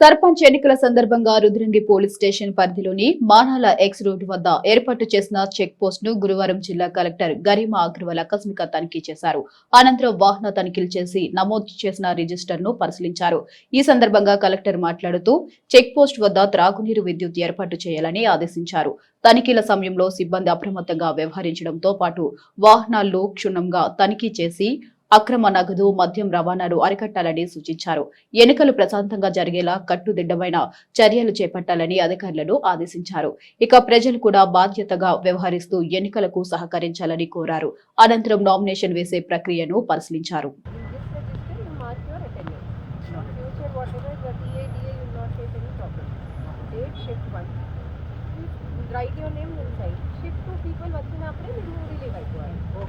సర్పంచ్ ఎన్నికల సందర్భంగా Rudrangi police station పరిధిలోని మానాల ఎక్స్ రోడ్డు వద్ద ఏర్పాటు చేసిన చెక్ పోస్ట్ను గురువారం జిల్లా కలెక్టర్ గరిమా అగ్రవాల్ ఆకస్మిక తనిఖీ చేశారు. అనంతరం వాహన తనిఖీలు చేసి నమోదు చేసిన రిజిస్టర్ను పరిశీలించారు. ఈ సందర్భంగా కలెక్టర్ మాట్లాడుతూ చెక్ పోస్ట్ వద్ద త్రాగునీరు విద్యుత్ ఏర్పాటు చేయాలని ఆదేశించారు. తనిఖీల సమయంలో సిబ్బంది అప్రమత్తంగా వ్యవహరించడంతో పాటు వాహనాల్లో క్షుణ్ణంగా తనిఖీ చేసి అక్రమ నగదు మద్యం రవాణాను అరికట్టాలని సూచించారు. ఎన్నికలు ప్రశాంతంగా జరిగేలా కట్టుదిడ్డమైన చర్యలు చేపట్టాలని అధికారులను ఆదేశించారు. ఇక ప్రజలు కూడా బాధ్యతగా వ్యవహరిస్తూ ఎన్నికలకు సహకరించాలని కోరారు. అనంతరం నామినేషన్ వేసే ప్రక్రియను పరిశీలించారు. Write your name inside shift to people వచ్చినప్పుడే మీరు రిలీవ్ అయిపోవాలి సో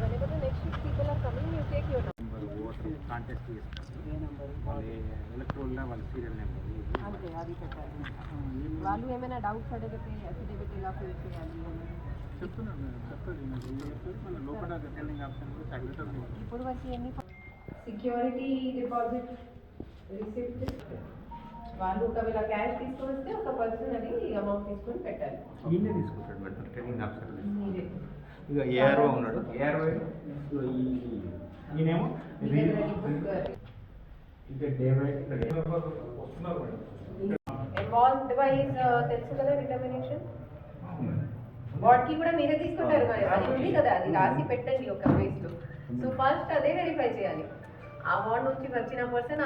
వెనక next shift people are coming you take your number voter contact చేస్తారు వాళ్ళ ఎలక్ట్రోల్లో వాళ్ళ సీరియల్ నెంబర్. అంతే అది పెట్టాలి వాళ్ళు ఏమైనా డౌట్స్ అడిగితే అఫిడవిట్ ఇలా ఫిల్ చేయాలి. చెప్తున్నాను నేను, చెప్తాను లోపల రిటర్నింగ్ ఆప్షన్ కూడా తగ్గుతుంది ఇప్పుడు వరకు ఎన్ని సెక్యూరిటీ డిపాజిట్ రిసిప్ట్ వాళ్ళు ఒకవేళ క్యాష్ తీసుకొని వస్తే ఒక పర్సన్ అది అమౌంట్ తీసుకొని పెట్టాలి. ఈయనే తీసుకుంటాడు మేడం ఇక ఏఆర్ఓ ఉన్నాడు. ఏఆర్ఓ ఈయనేమో బై వైజ్ తెలుసు కదా డిటర్మినేషన్ కూడా మీరే తీసుకుంటారు మరి. అది ఉంది కదా అది రాసి పెట్టండి ఒక పేజ్లో. సో ఫస్ట్ అదే వెరిఫై చేయాలి. ఆ వార్డ్ నుంచి వచ్చిన పర్సన్